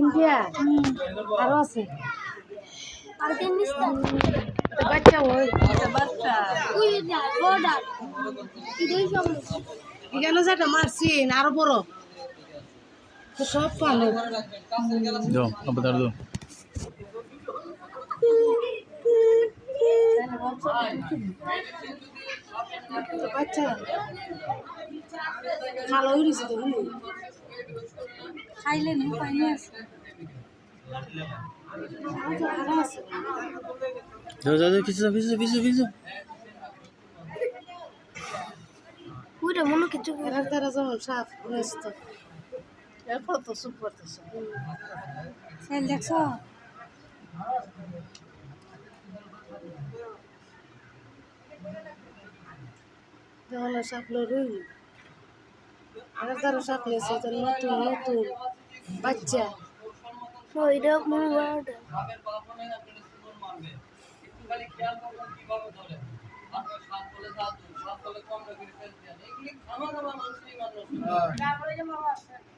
India? আরও আছে? আফগানিস্তান। এটা বাচ্চা ওই। ওই বর্ডার। এটাই সমস্যা। এখানে যেটা মারছি আরও বড়। সব পালো। বাচ্চা। ভালো হয়েছে তো হুম। খাইলে নি পাইনি আছে। যাও যাও যাও কিছু কিছু কিছু কিছু। ওইটা মনে কিছু এরা তারা যেমন সাফ হয়েছে তো এরপর তো সুপ করতেছে। সেল দেখছ? যখন সাপলো রুই এরা তারা সাপ নতুন নতুন। বাচ্চা। ওইটা মনে মামা হ্যাঁ